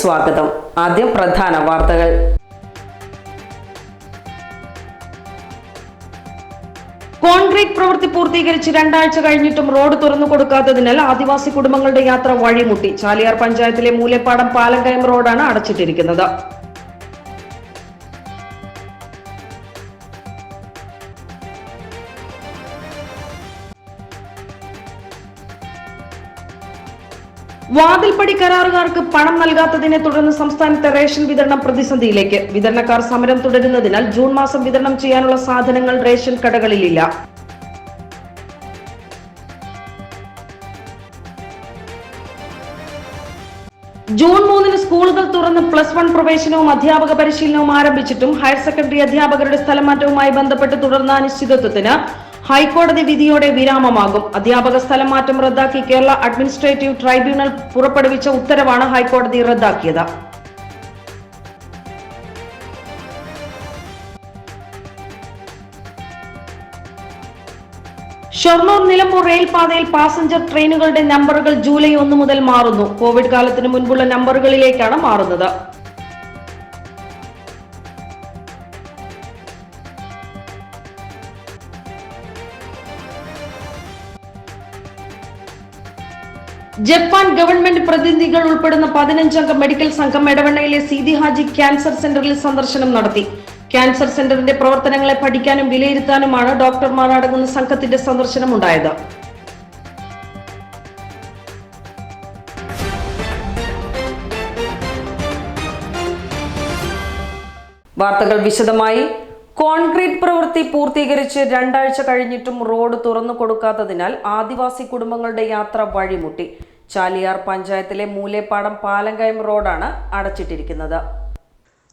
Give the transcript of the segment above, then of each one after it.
സ്വാഗതം. ആദ്യം പ്രധാന വാർത്തകൾ. കോൺക്രീറ്റ് പ്രവൃത്തി പൂർത്തീകരിച്ച് രണ്ടാഴ്ച കഴിഞ്ഞിട്ടും റോഡ് തുറന്നു കൊടുക്കാത്തതിനാൽ ആദിവാസി കുടുംബങ്ങളുടെ യാത്ര വഴിമുട്ടി. ചാലിയാർ പഞ്ചായത്തിലെ മൂലപ്പാടം പാലങ്കയം റോഡാണ് അടച്ചിട്ടിരിക്കുന്നത്. വാതിൽപ്പടി കരാറുകാർക്ക് പണം നൽകാത്തതിനെ തുടർന്ന് സംസ്ഥാനത്തെ റേഷൻ വിതരണം പ്രതിസന്ധിയിലേക്ക്. വിതരണക്കാർ സമരം തുടരുന്നതിനാൽ ജൂൺ മാസം വിതരണം ചെയ്യാനുള്ള സാധനങ്ങൾ റേഷൻ കടകളിലില്ല. ജൂൺ മൂന്നിന് സ്കൂളുകൾ തുറന്ന് പ്ലസ് വൺ പ്രവേശനവും അധ്യാപക പരിശീലനവും ആരംഭിച്ചിട്ടും ഹയർ സെക്കൻഡറി അധ്യാപകരുടെ സ്ഥലമാറ്റവുമായി ബന്ധപ്പെട്ട് തുടർന്ന അനിശ്ചിതത്വത്തിന് ഹൈക്കോടതി വിധിയോടെ വിരാമമാകും. അധ്യാപക സ്ഥലം മാറ്റം റദ്ദാക്കി കേരള അഡ്മിനിസ്ട്രേറ്റീവ് ട്രൈബ്യൂണൽ പുറപ്പെടുവിച്ച ഉത്തരവാണ് ഹൈക്കോടതി റദ്ദാക്കിയത്. ഷൊർണൂർ നിലമ്പൂർ റെയിൽപാതയിൽ പാസഞ്ചർ ട്രെയിനുകളുടെ നമ്പറുകൾ ജൂലൈ ഒന്ന് മുതൽ മാറുന്നു. കോവിഡ് കാലത്തിന് മുൻപുള്ള നമ്പറുകളിലേക്കാണ് മാറുന്നത്. ജപ്പാൻ ഗവൺമെന്റ് പ്രതിനിധികൾ ഉൾപ്പെടുന്ന പതിനഞ്ചംഗ മെഡിക്കൽ സംഘം എടവണ്ണയിലെ സീതി ഹാജി ക്യാൻസർ സെന്ററിൽ സന്ദർശനം നടത്തി. ക്യാൻസർ സെന്ററിന്റെ പ്രവർത്തനങ്ങളെ പഠിക്കാനും വിലയിരുത്താനുമാണ് ഡോക്ടർമാർ അടങ്ങുന്ന സംഘത്തിന്റെ സന്ദർശനം ഉണ്ടായത് വാർത്തകൾ വിശദമായി. കോൺക്രീറ്റ് പ്രവൃത്തി പൂർത്തീകരിച്ച് രണ്ടാഴ്ച കഴിഞ്ഞിട്ടും റോഡ് തുറന്നു കൊടുക്കാത്തതിനാൽ ആദിവാസി കുടുംബങ്ങളുടെ യാത്ര വഴിമുട്ടി. ചാലിയാർ പഞ്ചായത്തിലെ മൂലേപ്പാടം പാലങ്കയം റോഡാണ് അടച്ചിട്ടിരിക്കുന്നത്.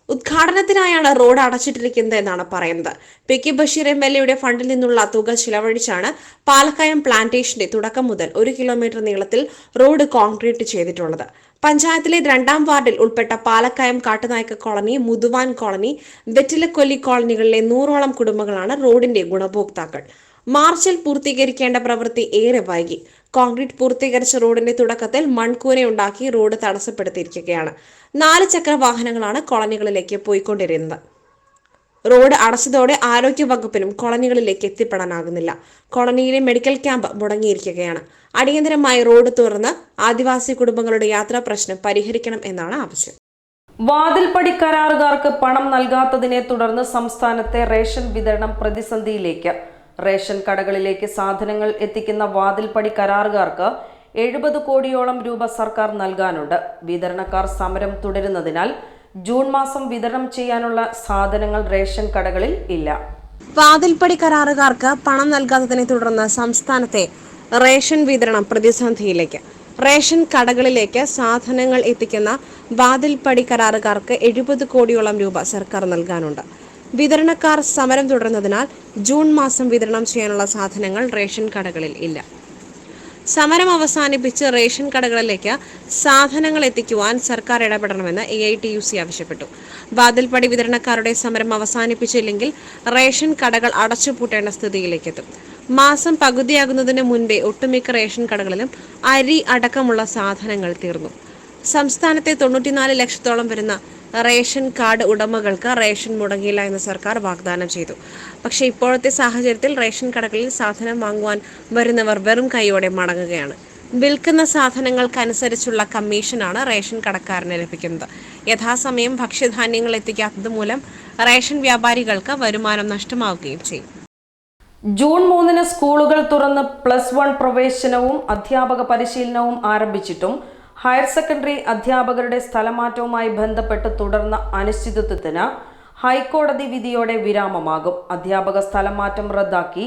ഉദ്ഘാടനത്തിനായാണ് റോഡ് അടച്ചിട്ടിരിക്കുന്നത് എന്നാണ് പറയുന്നത്. P K Basheer M L എയുടെ ഫണ്ടിൽ നിന്നുള്ള തുക ചിലവഴിച്ചാണ് പാലക്കയം പ്ലാന്റേഷന്റെ തുടക്കം മുതൽ ഒരു കിലോമീറ്റർ നീളത്തിൽ റോഡ് കോൺക്രീറ്റ് ചെയ്തിട്ടുള്ളത്. പഞ്ചായത്തിലെ രണ്ടാം വാർഡിൽ ഉൾപ്പെട്ട പാലക്കയം കാട്ടുനായ്ക്ക കോളനി മുതുവാൻ കോളനി വെറ്റിലക്കൊല്ലി കോളനികളിലെ നൂറോളം കുടുംബങ്ങളാണ് റോഡിന്റെ ഗുണഭോക്താക്കൾ. മാർച്ചിൽ പൂർത്തീകരിക്കേണ്ട പ്രവൃത്തി ഏറെ വൈകി. കോൺക്രീറ്റ് പൂർത്തീകരിച്ച റോഡിന്റെ തുടക്കത്തിൽ മൺകൂനയുണ്ടാക്കി റോഡ് തടസ്സപ്പെടുത്തിയിരിക്കുകയാണ്. നാല് ചക്ര വാഹനങ്ങളാണ് കോളനികളിലേക്ക് പോയിക്കൊണ്ടിരുന്നത്. റോഡ് അടച്ചതോടെ ആരോഗ്യ വകുപ്പിനും കോളനികളിലേക്ക് എത്തിപ്പെടാനാകുന്നില്ല. കോളനിയിലെ മെഡിക്കൽ ക്യാമ്പ് മുടങ്ങിയിരിക്കുകയാണ്. അടിയന്തരമായി റോഡ് തുറന്ന് ആദിവാസി കുടുംബങ്ങളുടെ യാത്രാ പ്രശ്നം പരിഹരിക്കണം എന്നാണ് ആവശ്യം. വാതിൽപ്പടി കരാറുകാർക്ക് പണം നൽകാത്തതിനെ തുടർന്ന് സംസ്ഥാനത്തെ റേഷൻ വിതരണം പ്രതിസന്ധിയിലേക്ക്. റേഷൻ കടകളിലേക്ക് സാധനങ്ങൾ എത്തിക്കുന്ന വാതിൽപ്പടി കരാറുകാർക്ക് എഴുപത് കോടിയോളം രൂപ സർക്കാർ നൽകാനുണ്ട്. വിതരണക്കാർ സമരം തുടരുന്നതിനാൽ ജൂൺ മാസം വിതരണം ചെയ്യാനുള്ള സാധനങ്ങൾ റേഷൻ കടകളിൽ ഇല്ല. വാതിൽപ്പടി കരാറുകാർക്ക് പണം നൽകാത്തതിനെ തുടർന്ന് സംസ്ഥാനത്തെ റേഷൻ വിതരണം പ്രതിസന്ധിയിലേക്ക്. റേഷൻ കടകളിലേക്ക് സാധനങ്ങൾ എത്തിക്കുന്ന വാതിൽപ്പടി കരാറുകാർക്ക് എഴുപത് കോടിയോളം രൂപ സർക്കാർ നൽകാനുണ്ട്. വിതരണക്കാർ സമരം തുടർന്നതിനാൽ ജൂൺ മാസം വിതരണം ചെയ്യാനുള്ള സാധനങ്ങൾ റേഷൻ കടകളിൽ ഇല്ല. സമരം അവസാനിപ്പിച്ച് റേഷൻ കടകളിലേക്ക് സാധനങ്ങൾ എത്തിക്കുവാൻ സർക്കാർ ഇടപെടണമെന്ന് A I T U C ആവശ്യപ്പെട്ടു. വാതിൽപ്പടി വിതരണക്കാരുടെ സമരം അവസാനിപ്പിച്ചില്ലെങ്കിൽ റേഷൻ കടകൾ അടച്ചുപൂട്ടേണ്ട സ്ഥിതിയിലേക്കെത്തും. മാസം പകുതിയാകുന്നതിന് മുൻപേ ഒട്ടുമിക്ക റേഷൻ കടകളിലും അരി അടക്കമുള്ള സാധനങ്ങൾ തീർന്നു. സംസ്ഥാനത്തെ തൊണ്ണൂറ്റിനാല് ലക്ഷത്തോളം വരുന്ന റേഷൻ കാർഡ് ഉടമകൾക്ക് റേഷൻ മുടങ്ങിയില്ല എന്ന് സർക്കാർ വാഗ്ദാനം ചെയ്തു. പക്ഷേ ഇപ്പോഴത്തെ സാഹചര്യത്തിൽ റേഷൻ കടകളിൽ സാധനം വാങ്ങുവാൻ വരുന്നവർ വെറും കൈയോടെ മടങ്ങുകയാണ്. വിൽക്കുന്ന സാധനങ്ങൾക്കനുസരിച്ചുള്ള കമ്മീഷനാണ് റേഷൻ കടക്കാരന് ലഭിക്കുന്നത്. യഥാസമയം ഭക്ഷ്യധാന്യങ്ങൾ എത്തിക്കാത്തത് മൂലം റേഷൻ വ്യാപാരികൾക്ക് വരുമാനം നഷ്ടമാവുകയും ചെയ്യും. ജൂൺ മൂന്നിന് സ്കൂളുകൾ തുറന്ന് പ്ലസ് വൺ പ്രവേശനവും അധ്യാപക പരിശീലനവും ആരംഭിച്ചിട്ടും ഹയർ സെക്കൻഡറി അധ്യാപകരുടെ സ്ഥലമാറ്റവുമായി ബന്ധപ്പെട്ട് തുടർന്ന അനിശ്ചിതത്വത്തിന് ഹൈക്കോടതി വിധിയോടെ വിരാമമാകും. അധ്യാപക സ്ഥലമാറ്റം റദ്ദാക്കി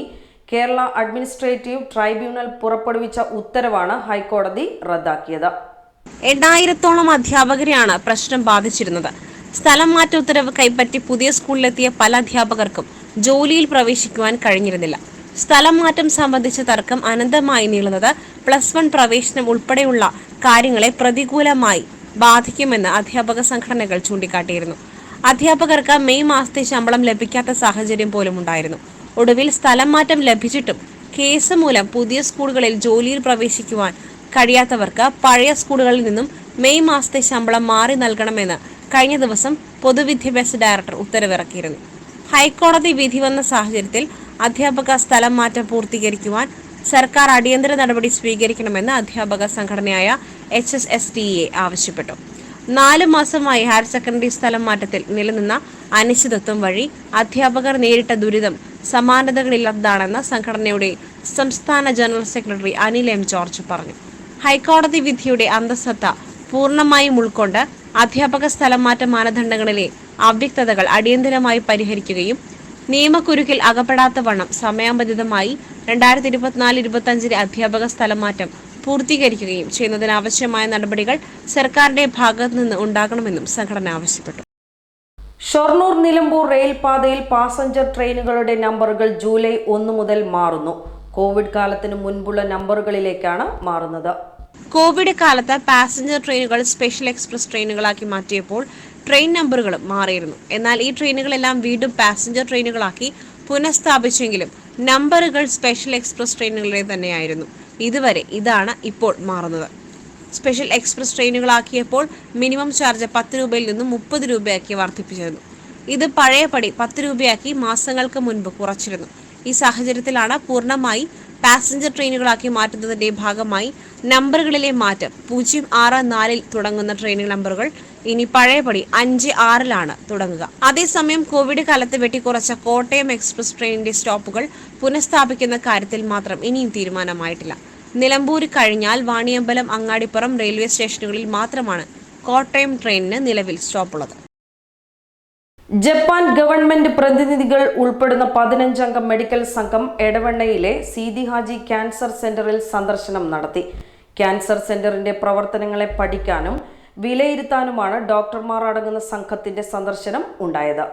കേരള അഡ്മിനിസ്ട്രേറ്റീവ് ട്രൈബ്യൂണൽ പുറപ്പെടുവിച്ച ഉത്തരവാണ് ഹൈക്കോടതി റദ്ദാക്കിയത്. എണ്ണായിരത്തോളം അധ്യാപകരെയാണ് പ്രശ്നം ബാധിച്ചിരുന്നത്. സ്ഥലം മാറ്റ ഉത്തരവ് കൈപ്പറ്റി പുതിയ സ്കൂളിലെത്തിയ പല അധ്യാപകർക്കും ജോലിയിൽ പ്രവേശിക്കുവാൻ കഴിഞ്ഞിരുന്നില്ല. സ്ഥലം മാറ്റം സംബന്ധിച്ച തർക്കം അനന്തമായി നീളുന്നത് പ്ലസ് വൺ പ്രവേശനം ഉൾപ്പെടെയുള്ള കാര്യങ്ങളെ പ്രതികൂലമായി ബാധിക്കുമെന്ന് അധ്യാപക സംഘടനകൾ ചൂണ്ടിക്കാട്ടിയിരുന്നു. അധ്യാപകർക്ക് മെയ് മാസത്തെ ശമ്പളം ലഭിക്കാത്ത സാഹചര്യം പോലും ഉണ്ടായിരുന്നു. ഒടുവിൽ സ്ഥലം മാറ്റം ലഭിച്ചിട്ടും കേസ് മൂലം പുതിയ സ്കൂളുകളിൽ ജോലിയിൽ പ്രവേശിക്കുവാൻ കഴിയാത്തവർക്ക് പഴയ സ്കൂളുകളിൽ നിന്നും മെയ് മാസത്തെ ശമ്പളം മാറി നൽകണമെന്ന് കഴിഞ്ഞ ദിവസം പൊതുവിദ്യാഭ്യാസ ഡയറക്ടർ ഉത്തരവിറക്കിയിരുന്നു. ഹൈക്കോടതി വിധി വന്ന സാഹചര്യത്തിൽ അധ്യാപക സ്ഥലം മാറ്റം പൂർത്തീകരിക്കുവാൻ സർക്കാർ അടിയന്തര നടപടി സ്വീകരിക്കണമെന്ന് അധ്യാപക സംഘടനയായ H S S T A ആവശ്യപ്പെട്ടു. നാല് മാസമായി ഹയർ സെക്കൻഡറി സ്ഥലം മാറ്റത്തിൽ നിലനിന്ന അനിശ്ചിതത്വം വഴി അധ്യാപകർ നേരിട്ട ദുരിതം സമാനതകളില്ലാത്തതാണെന്ന് സംഘടനയുടെ സംസ്ഥാന general secretary Anil M George പറഞ്ഞു. ഹൈക്കോടതി വിധിയുടെ അന്തസത്ത പൂർണമായും ഉൾക്കൊണ്ട് അധ്യാപക സ്ഥലം മാറ്റ മാനദണ്ഡങ്ങളിലെ അവ്യക്തതകൾ അടിയന്തരമായി പരിഹരിക്കുകയും നിയമക്കുരുക്കിൽ അകപ്പെടാത്ത വണ്ണം സമയബന്ധിതമായി രണ്ടായിരത്തി ഇരുപത്തിനാല് ഇരുപത്തിയഞ്ചിലെ അധ്യാപക സ്ഥലമാറ്റം പൂർത്തീകരിക്കുകയും ചെയ്യുന്നതിനാവശ്യമായ നടപടികൾ സർക്കാരിന്റെ ഭാഗത്തു നിന്ന് ഉണ്ടാകണമെന്നും സംഘടന ആവശ്യപ്പെട്ടു. ഷൊർണൂർ നിലമ്പൂർ റെയിൽപാതയിൽ പാസഞ്ചർ ട്രെയിനുകളുടെ നമ്പറുകൾ ജൂലൈ ഒന്ന് മുതൽ മാറുന്നു. കോവിഡ് കാലത്തിന് മുൻപുള്ള നമ്പറുകളിലേക്കാണ് മാറുന്നത്. കോവിഡ് കാലത്ത് പാസഞ്ചർ ട്രെയിനുകൾ സ്പെഷ്യൽ എക്സ്പ്രസ് ട്രെയിനുകളാക്കി മാറ്റിയപ്പോൾ ട്രെയിൻ നമ്പറുകളും മാറിയിരുന്നു. എന്നാൽ ഈ ട്രെയിനുകളെല്ലാം വീണ്ടും പാസഞ്ചർ ട്രെയിനുകളാക്കി പുനഃസ്ഥാപിച്ചെങ്കിലും നമ്പറുകൾ സ്പെഷ്യൽ എക്സ്പ്രസ് ട്രെയിനുകളുടെ തന്നെയായിരുന്നു. ഇതുവരെ ഇതാണ് ഇപ്പോൾ മാറുന്നത്. സ്പെഷ്യൽ എക്സ്പ്രസ് ട്രെയിനുകളാക്കിയപ്പോൾ മിനിമം ചാർജ് പത്ത് രൂപയിൽ നിന്നും മുപ്പത് രൂപയാക്കി വർദ്ധിപ്പിച്ചിരുന്നു. ഇത് പഴയപടി പത്ത് രൂപയാക്കി മാസങ്ങൾക്ക് മുൻപ് കുറച്ചിരുന്നു. ഈ സാഹചര്യത്തിലാണ് പൂർണമായി പാസഞ്ചർ ട്രെയിനുകളാക്കി മാറ്റുന്നതിന്റെ ഭാഗമായി നമ്പറുകളിലെ മാറ്റം പൂജ്യം ആറ് നാലിൽ തുടങ്ങുന്ന ട്രെയിൻ നമ്പറുകൾ ഇനി പഴയപടി അഞ്ച് ആറിലാണ് തുടങ്ങുക. അതേസമയം കോവിഡ് കാലത്ത് വെട്ടിക്കുറച്ച കോട്ടയം എക്സ്പ്രസ് ട്രെയിനിന്റെ സ്റ്റോപ്പുകൾ പുനഃസ്ഥാപിക്കുന്ന കാര്യത്തിൽ മാത്രം ഇനിയും തീരുമാനമായിട്ടില്ല. നിലമ്പൂർ കഴിഞ്ഞാൽ വാണിയമ്പലം അങ്ങാടിപ്പുറം റെയിൽവേ സ്റ്റേഷനുകളിൽ മാത്രമാണ് കോട്ടയം ട്രെയിനിന് നിലവിൽ സ്റ്റോപ്പുള്ളത്. ജപ്പാൻ ഗവൺമെന്റ് പ്രതിനിധികൾ ഉൾപ്പെടുന്ന പതിനഞ്ചംഗ മെഡിക്കൽ സംഘം എടവണ്ണയിലെ സീതി ഹാജി ക്യാൻസർ സെന്ററിൽ സന്ദർശനം നടത്തി. ക്യാൻസർ സെന്ററിന്റെ പ്രവർത്തനങ്ങളെ പഠിക്കാനും വിലയിരുത്താനുമാണ് ഡോക്ടർമാർ അടങ്ങുന്ന സംഘത്തിന്റെ സന്ദർശനം ഉണ്ടായത്.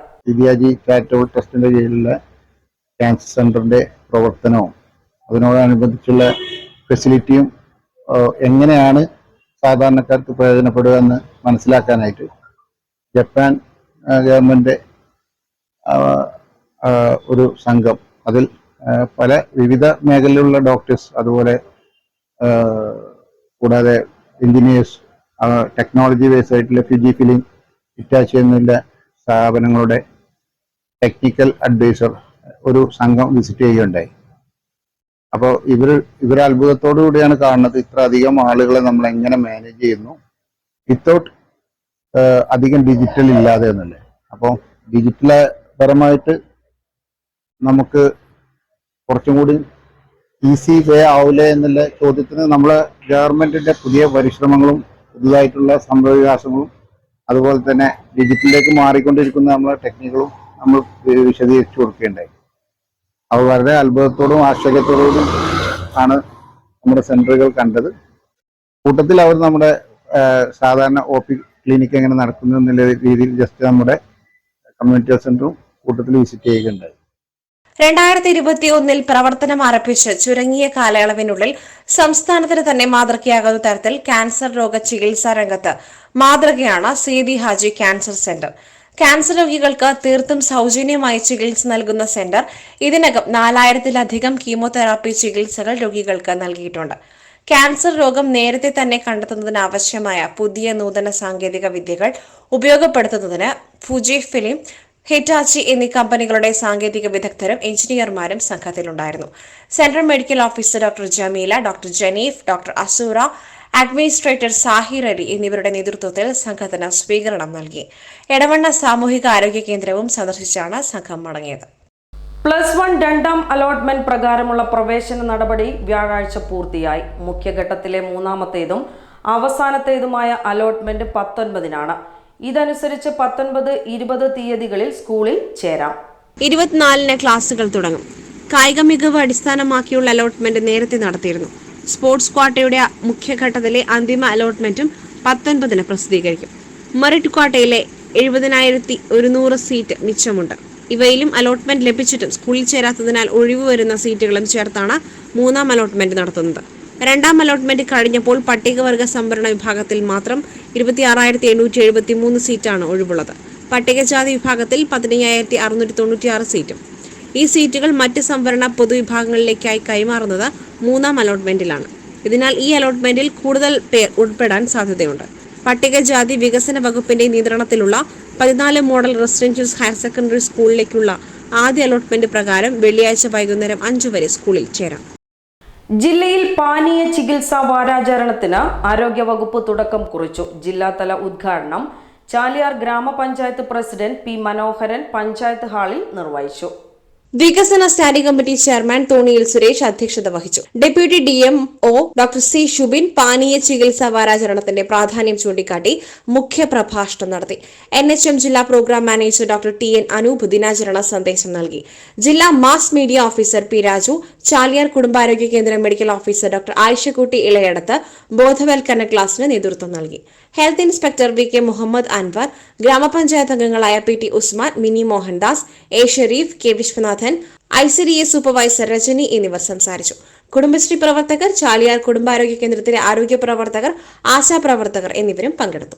ട്രസ്റ്റിന്റെ കീഴിലുള്ള ക്യാൻസർ സെന്ററിന്റെ പ്രവർത്തനവും അതിനോടനുബന്ധിച്ചുള്ള ഫെസിലിറ്റിയും എങ്ങനെയാണ് സാധാരണക്കാർക്ക് പ്രയോജനപ്പെടുക എന്ന് മനസ്സിലാക്കാനായിട്ട് ജപ്പാൻ ആഹ്, ഒരു സംഘം. അതിൽ പല വിവിധ മേഖലയിലുള്ള ഡോക്ടേഴ്സ് അതുപോലെ കൂടാതെ എഞ്ചിനീയേഴ്സ് ടെക്നോളജി ബേസ് ആയിട്ടുള്ള ഫിജി ഫിലിം ഇറ്റാച്ച് എന്നുള്ള സ്ഥാപനങ്ങളുടെ ടെക്നിക്കൽ അഡ്വൈസർ ഒരു സംഘം വിസിറ്റ് ചെയ്യുകയുണ്ടായി. അപ്പോൾ ഇവർ ഇവർ അത്ഭുതത്തോടു കൂടിയാണ് കാണുന്നത് ഇത്ര അധികം ആളുകളെ നമ്മൾ എങ്ങനെ മാനേജ് ചെയ്യുന്നു. വിത്തൗട്ട് അധികം ഡിജിറ്റൽ ഇല്ലാതെ എന്നല്ലേ അപ്പോൾ ഡിജിറ്റൽ പരമായിട്ട് നമുക്ക് കുറച്ചും കൂടി ഈസി വേ ആവില്ലേ എന്നുള്ള ചോദ്യത്തിന് നമ്മളെ ഗവൺമെന്റിന്റെ പുതിയ പരിശ്രമങ്ങളും പുതുതായിട്ടുള്ള സംഭവവികാസങ്ങളും അതുപോലെ തന്നെ ഡിജിറ്റലിലേക്ക് മാറിക്കൊണ്ടിരിക്കുന്ന നമ്മളെ ടെക്നിക്കുകളും നമ്മൾ വിശദീകരിച്ചു കൊടുക്കുകയുണ്ടായി. അവ വളരെ അത്ഭുതത്തോടും ആശ്ചര്യത്തോടും ആണ് നമ്മുടെ സെന്ററുകൾ കണ്ടത്. കൂട്ടത്തിൽ അവർ നമ്മുടെ സാധാരണ ഒ പി ക്ലിനിക്ക് എങ്ങനെ നടക്കുന്നു എന്നുള്ള രീതിയിൽ ജസ്റ്റ് നമ്മുടെ കമ്മ്യൂണിറ്റി സെന്ററും കൂട്ടത്തിൽ വിസിറ്റ് ചെയ്യുകയുണ്ടായി. രണ്ടായിരത്തി ഇരുപത്തി ഒന്നിൽ പ്രവർത്തനം ആരംഭിച്ച് ചുരുങ്ങിയ കാലയളവിനുള്ളിൽ സംസ്ഥാനത്തിന് തന്നെ മാതൃകയാകുന്ന തരത്തിൽ ക്യാൻസർ രോഗ ചികിത്സാ രംഗത്ത് മാതൃകയാണ് Seethi Haji cancer centre cancer രോഗികൾക്ക് തീർത്തും സൗജന്യമായി ചികിത്സ നൽകുന്ന സെന്റർ ഇതിനകം നാലായിരത്തിലധികം കീമോതെറാപ്പി ചികിത്സകൾ രോഗികൾക്ക് നൽകിയിട്ടുണ്ട്. ക്യാൻസർ രോഗം നേരത്തെ തന്നെ കണ്ടെത്തുന്നതിന് ആവശ്യമായ പുതിയ നൂതന സാങ്കേതിക വിദ്യകൾ ഉപയോഗപ്പെടുത്തുന്നതിന് ഫുജി ഫിലിം ഹിറ്റാച്ചി എന്നീ കമ്പനികളുടെ സാങ്കേതിക വിദഗ്ധരും എഞ്ചിനീയർമാരും സംഘത്തിലുണ്ടായിരുന്നു. Central medical officer doctor Jameela doctor Jeneef doctor Asura administrator Sahir Ali എന്നിവരുടെ നേതൃത്വത്തിൽ സംഘത്തിന് സ്വീകരണം നൽകി. എടവണ്ണ സാമൂഹിക ആരോഗ്യ കേന്ദ്രവും സന്ദർശിച്ചാണ് സംഘം മടങ്ങിയത്. പ്ലസ് വൺ രണ്ടാം അലോട്ട്മെന്റ് പ്രകാരമുള്ള പ്രവേശന നടപടി വ്യാഴാഴ്ച പൂർത്തിയായി. മുഖ്യഘട്ടത്തിലെ മൂന്നാമത്തേതും അവസാനത്തേതുമായ അലോട്ട്മെന്റ് പത്തൊൻപതിനാണ്. ഇതനുസരിച്ച് പത്തൊൻപത് ഇരുപത് തീയതികളിൽ സ്കൂളിൽ ചേരാം. ഇരുപത്തിനാലിന് ക്ലാസുകൾ തുടങ്ങും. കായിക മികവ് അടിസ്ഥാനമാക്കിയുള്ള അലോട്ട്മെന്റ് നേരത്തെ നടത്തിയിരുന്നു. സ്പോർട്സ് ക്വാട്ടയുടെ മുഖ്യഘട്ടത്തിലെ അന്തിമ അലോട്ട്മെന്റും പത്തൊൻപതിന് പ്രസിദ്ധീകരിക്കും. മെറിറ്റ് ക്വാട്ടയിലെ എഴുപതിനായിരത്തി ഒരുന്നൂറ് സീറ്റ് മിച്ചമുണ്ട്. ഇവയിലും അലോട്ട്മെന്റ് ലഭിച്ചിട്ടും സ്കൂളിൽ ചേരാത്തതിനാൽ ഒഴിവ് വരുന്ന സീറ്റുകളും ചേർത്താണ് മൂന്നാം അലോട്ട്മെന്റ് നടത്തുന്നത്. രണ്ടാം അലോട്ട്മെന്റ് കഴിഞ്ഞപ്പോൾ പട്ടികവർഗ സംവരണ വിഭാഗത്തിൽ മാത്രം ഇരുപത്തിയാറായിരത്തി എണ്ണൂറ്റി എഴുപത്തി മൂന്ന് സീറ്റാണ് ഒഴിവുള്ളത്. പട്ടികജാതി വിഭാഗത്തിൽ പതിനയ്യായിരത്തി അറുന്നൂറ്റി തൊണ്ണൂറ്റിയാറ് സീറ്റും. ഈ സീറ്റുകൾ മറ്റ് സംവരണ പൊതുവിഭാഗങ്ങളിലേക്കായി കൈമാറുന്നത് മൂന്നാം അലോട്ട്മെന്റിലാണ്. ഇതിനാൽ ഈ അലോട്ട്മെന്റിൽ കൂടുതൽ പേർ ഉൾപ്പെടാൻ സാധ്യതയുണ്ട്. പട്ടികജാതി വികസന വകുപ്പിന്റെ നിയന്ത്രണത്തിലുള്ള പതിനാല് മോഡൽ റെസിഡൻഷ്യൽ ഹയർ സെക്കൻഡറി സ്കൂളിലേക്കുള്ള ആദ്യ അലോട്ട്മെന്റ് പ്രകാരം വെള്ളിയാഴ്ച വൈകുന്നേരം അഞ്ചു വരെ സ്കൂളിൽ ചേരാം. ജില്ലയിൽ പാനീയ ചികിത്സാ വാരാചരണത്തിന് ആരോഗ്യവകുപ്പ് തുടക്കം കുറിച്ചു. ജില്ലാതല ഉദ്ഘാടനം ചാലിയാർ ഗ്രാമപഞ്ചായത്ത് പ്രസിഡന്റ് പി മനോഹരൻ പഞ്ചായത്ത് ഹാളിൽ നിർവഹിച്ചു. വികസന സ്റ്റാൻഡിംഗ് കമ്മിറ്റി ചെയർമാൻ തോണിയിൽ സുരേഷ് അധ്യക്ഷത വഹിച്ചു. Deputy D M O doctor C Shubin പാനീയ ചികിത്സാ വാരാചരണത്തിന്റെ പ്രാധാന്യം ചൂണ്ടിക്കാട്ടി മുഖ്യ പ്രഭാഷണം നടത്തി. എൻ എച്ച് എം ജില്ലാ programme manager doctor T N Anoop ദിനാചരണ സന്ദേശം നൽകി. ജില്ലാ mass media officer P Raju Chaliyar കുടുംബാരോഗ്യ കേന്ദ്രം medical officer doctor Ayishakutty Elayadath ബോധവൽക്കരണ ക്ലാസിന് നേതൃത്വം നൽകി. Health inspector V K Muhammad Anwar ഗ്രാമപഞ്ചായത്ത് അംഗങ്ങളായ P T Usman Mini Mohandas A Sherif K Viswanathan I C D A supervisor Rajani എന്നിവർ സംസാരിച്ചു. കുടുംബശ്രീ പ്രവർത്തകർ ചാലിയാർ കുടുംബാരോഗ്യ കേന്ദ്രത്തിലെ ആരോഗ്യ പ്രവർത്തകർ ആശാ പ്രവർത്തകർ എന്നിവരും പങ്കെടുത്തു.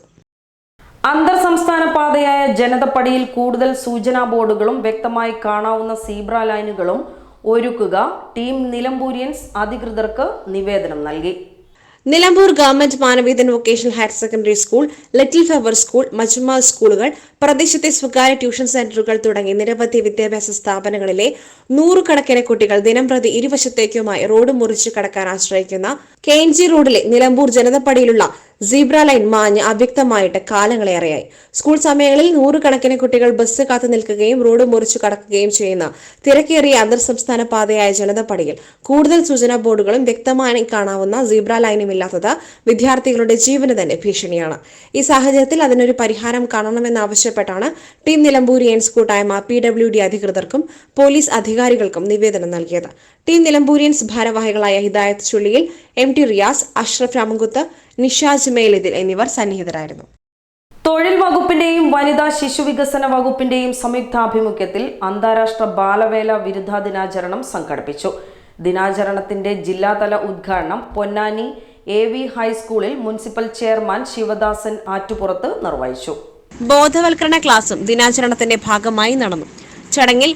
അന്തർ സംസ്ഥാന പാതയായ ജനതപ്പടിയിൽ കൂടുതൽ സൂചനാ ബോർഡുകളും വ്യക്തമായി കാണാവുന്ന സീബ്ര ലൈനുകളും ഒരുക്കുക ടീം നിലമ്പൂരിയൻസ് അധികൃതർക്ക് നിവേദനം നൽകി. Nilambur government Manavedan vocational higher secondary school little flower school Majuma സ്കൂളുകൾ പ്രദേശത്തെ സ്വകാര്യ ട്യൂഷൻ സെന്ററുകൾ തുടങ്ങി നിരവധി വിദ്യാഭ്യാസ സ്ഥാപനങ്ങളിലെ നൂറുകണക്കിന് കുട്ടികൾ ദിനംപ്രതി ഇരുവശത്തേക്കുമായി റോഡ് മുറിച്ച് കടക്കാൻ ആശ്രയിക്കുന്ന കെ റോഡിലെ നിലമ്പൂർ ജനതപ്പടിയിലുള്ള സീബ്ര ലൈൻ മാഞ്ഞ് അവ്യക്തമായിട്ട് കാലങ്ങളേറെയായി സ്കൂൾ സമയങ്ങളിൽ നൂറുകണക്കിന് കുട്ടികൾ ബസ് കാത്തു നിൽക്കുകയും റോഡ് മുറിച്ചു കടക്കുകയും ചെയ്യുന്ന തിരക്കേറിയ അന്തർ സംസ്ഥാന പാതയായ ജനതപ്പടിയിൽ കൂടുതൽ സൂചനാ ബോർഡുകളും വ്യക്തമായി കാണാവുന്ന സീബ്ര ലൈനും ഇല്ലാത്തത് വിദ്യാർത്ഥികളുടെ ജീവന് തന്നെ ഭീഷണിയാണ്. ഈ സാഹചര്യത്തിൽ അതിനൊരു പരിഹാരം കാണണമെന്നാവശ്യപ്പെട്ടാണ് ടീം നിലമ്പൂരിയൻസ് കൂട്ടായ്മ പി ഡബ്ല്യു ഡി അധികൃതർക്കും പോലീസ് അധികാരികൾക്കും നിവേദനം നൽകിയത്. ടീം നിലമ്പൂരിയൻസ് ഭാരവാഹികളായ ഹിദായത്ത് ചുള്ളിയിൽ എം ടി റിയാസ് അഷ്റഫ് രാമൻകുത്ത് നിഷാജ് മേലിതിൽ എന്നിവർ സന്നിഹിതരായിരുന്നു. തൊഴിൽ വകുപ്പിന്റെയും വനിതാ ശിശു വികസന വകുപ്പിന്റെയും സംയുക്താഭിമുഖ്യത്തിൽ അന്താരാഷ്ട്ര ബാലവേല വിരുദ്ധ ദിനാചരണം സംഘടിപ്പിച്ചു. ദിനാചരണത്തിന്റെ ജില്ലാതല ഉദ്ഘാടനം പൊന്നാനി എ വി ഹൈസ്കൂളിൽ മുനിസിപ്പൽ ചെയർമാൻ ശിവദാസൻ ആറ്റുപുറത്ത് നിർവഹിച്ചു. ബോധവൽക്കരണ ക്ലാസും ദിനാചരണത്തിന്റെ ഭാഗമായി നടന്നു. ചടങ്ങിൽ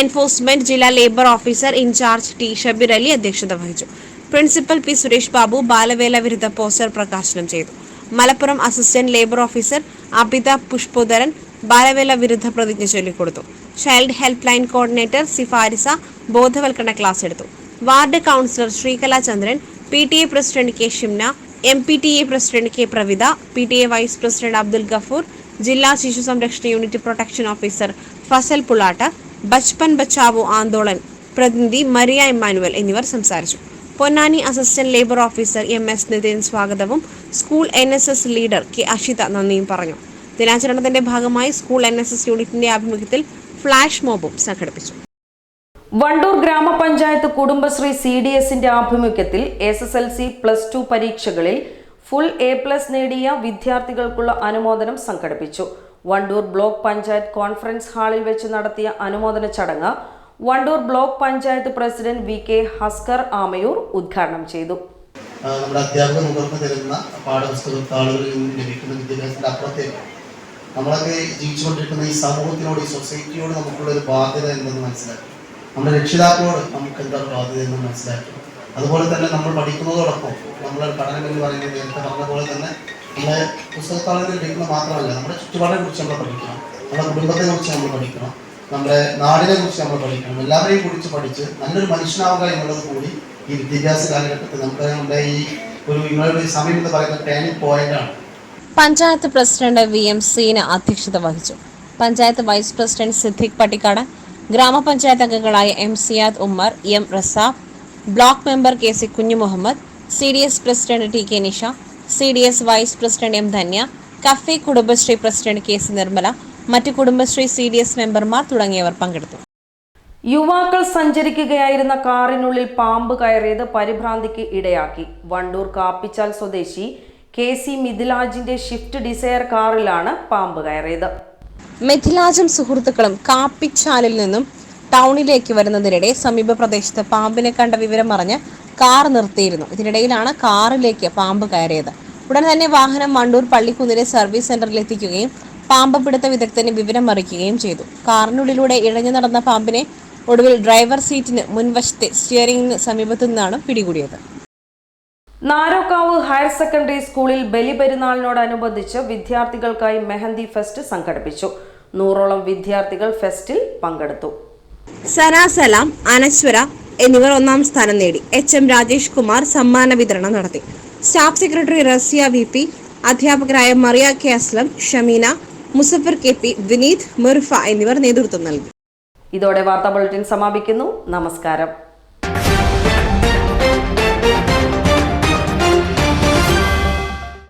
എൻഫോഴ്സ്മെന്റ് ജില്ലാ labour officer in charge T Shabeer Ali അധ്യക്ഷത വഹിച്ചു. പ്രിൻസിപ്പൽ പി സുരേഷ് ബാബു ബാലവേല വിരുദ്ധ പോസ്റ്റർ പ്രകാശനം ചെയ്തു. Malappuram assistant labour officer Abitha Pushpodharan ബാലവേല വിരുദ്ധ പ്രതിജ്ഞ ചൊല്ലിക്കൊടുത്തു. Child help line coordinator Sifarisa ബോധവൽക്കരണ ക്ലാസ് എടുത്തു. Ward councillor Sreekalachandran P T A president K Shimna M P T A president K Pravitha P T A vice president Abdul Gafoor ജില്ലാ ശിശു സംരക്ഷണ unit protection officer Fasal Pulattu Bachpan Bachao Andolan പ്രതിനിധി Maria Emmanuel എന്നിവർ സംസാരിച്ചു. Ponnani assistant labour officer M S Nithin സ്വാഗതവും school N S S leader K Ashitha നന്ദിയും പറഞ്ഞു. ദിനാചരണത്തിന്റെ ഭാഗമായി സ്കൂൾ എൻ എസ് എസ് യൂണിറ്റിന്റെ ആഭിമുഖ്യത്തിൽ ഫ്ലാഷ് മോബും സംഘടിപ്പിച്ചു. വണ്ടൂർ ഗ്രാമപഞ്ചായത്ത് കുടുംബശ്രീ സി ഡി എസിന്റെ ആഭിമുഖ്യത്തിൽ S S L C plus two പരീക്ഷകളിൽ ഫുൾ എ പ്ലസ് നേടിയ വിദ്യാർത്ഥികൾക്കുള്ള അനുമോദനം സംഘടിപ്പിച്ചു. വണ്ടൂർ ബ്ലോക്ക് പഞ്ചായത്ത് കോൺഫറൻസ് ഹാളിൽ വെച്ച് നടത്തിയ അനുമോദന ചടങ്ങ് Wandoor block panchayat president V K Haskar Amayur ഉദ്ഘാടനം ചെയ്തു. നമ്മുടെ അധ്യാപകർ മുഖർന്ന് തരുന്ന പാഠപുസ്തകം താളുകളിൽ നിന്ന് ലഭിക്കുന്ന വിദ്യാഭ്യാസത്തിന്റെ അപ്പുറത്തേക്ക് നമ്മളൊക്കെ ജീവിച്ചുകൊണ്ടിരിക്കുന്ന ഈ സമൂഹത്തിനോട് ഈ സൊസൈറ്റിയോട് നമുക്കുള്ള ഒരു ബാധ്യത എന്തെന്ന് മനസ്സിലാക്കി. നമ്മുടെ രക്ഷിതാക്കളോട് നമുക്ക് എന്താ ബാധ്യത എന്ന് മനസ്സിലാക്കി. അതുപോലെ തന്നെ നമ്മൾ പഠിക്കുന്നതോടൊപ്പം നമ്മൾ പഠനം എന്ന് പറയുന്നത് നേരത്തെ പറഞ്ഞ പോലെ തന്നെ നമ്മുടെ പുസ്തകത്താളുകളിൽ പഠിക്കുന്ന മാത്രമല്ല നമ്മുടെ ചുറ്റുപാടിനെ കുറിച്ച് നമ്മൾ പഠിക്കണം. നമ്മുടെ കുടുംബത്തെ കുറിച്ച് നമ്മൾ പഠിക്കണം. നമ്മുടെ നാടിനെ കുറിച്ച് നമ്മൾ പഠിക്കണം. എല്ലാവരെയും കുറിച്ച് പഠിച്ച് നല്ലൊരു മനുഷ്യനാവുക എന്നുള്ളത് കൂടി ഈ വിദ്യാഭ്യാസ കാലഘട്ടത്തിൽ നമ്മുടെ നമ്മുടെ ഈ ഒരു നിങ്ങളുടെ സമയം എന്ന് പറയുന്ന ടേണിംഗ് പോയിന്റ് ആണ്. Panchayat president V M Seena അധ്യക്ഷത വഹിച്ചു. പഞ്ചായത്ത് വൈസ് പ്രസിഡന്റ് സിദ്ദിഖ് പട്ടിക്കാട് ഗ്രാമപഞ്ചായത്ത് അംഗങ്ങളായ M Siyad Ummer M Rasab block member K C Kunhumuhammed C D S president T K Nisha C D S vice president M Dhanya cafe Kudumbashree president K C Nirmala മറ്റ് Kudumbashree C D S മെമ്പർമാർ തുടങ്ങിയവർ പങ്കെടുത്തു. യുവാക്കൾ സഞ്ചരിക്കുകയായിരുന്ന കാറിനുള്ളിൽ പാമ്പ് കയറിയത് പരിഭ്രാന്തിക്ക് ഇടയാക്കി. വണ്ടൂർ കാപ്പിച്ചാൽ സ്വദേശി K C മിഥിലാജിന്റെ ഷിഫ്റ്റ് ഡിസയർ കാറിലാണ് പാമ്പ് കയറിയത്. മിഥിലാജും സുഹൃത്തുക്കളും കാപ്പിച്ചാലിൽ നിന്നും ടൗണിലേക്ക് വരുന്നതിനിടെ സമീപ പ്രദേശത്ത് പാമ്പിനെ കണ്ട വിവരം അറിഞ്ഞ് കാർ നിർത്തിയിരുന്നു. ഇതിനിടയിലാണ് കാറിലേക്ക് പാമ്പ് കയറിയത്. ഉടൻ തന്നെ വാഹനം വണ്ടൂർ പള്ളിക്കുന്നിലെ സർവീസ് സെന്ററിൽ എത്തിക്കുകയും പാമ്പ് പിടുത്ത വിദഗ്ധന് വിവരം അറിയിക്കുകയും ചെയ്തു. കാറിനുള്ളിലൂടെ ഇഴഞ്ഞു നടന്ന പാമ്പിനെ ഒടുവിൽ ഡ്രൈവർ സീറ്റിന് മുൻവശത്തെ സ്റ്റിയറിംഗിന് സമീപത്തു നിന്നാണ് പിടികൂടിയത്. നാരോക്കാവ് ഹയർ സെക്കൻഡറി സ്കൂളിൽ ബലിപെരുന്നാളിനോടനുബന്ധിച്ച് വിദ്യാർത്ഥികൾക്കായി മെഹന്തി ഫെസ്റ്റ് സംഘടിപ്പിച്ചു. നൂറോളം വിദ്യാർത്ഥികൾ ഫെസ്റ്റിൽ പങ്കെടുത്തു. സനാസലാം അനശ്വര എന്നിവർ ഒന്നാം സ്ഥാനം നേടി. എച്ച് എം രാജേഷ് കുമാർ സമ്മാന വിതരണം നടത്തി. Staff secretary Raziya V P അധ്യാപകരായ Mariya K Aslam Shameena Muzaffar K P Vineeth Murfa എന്നിവർ നേതൃത്വം നൽകി. ഇതോടെ വാർത്താ ബുള്ളറ്റിൻ സമാപിക്കുന്നു. നമസ്കാരം.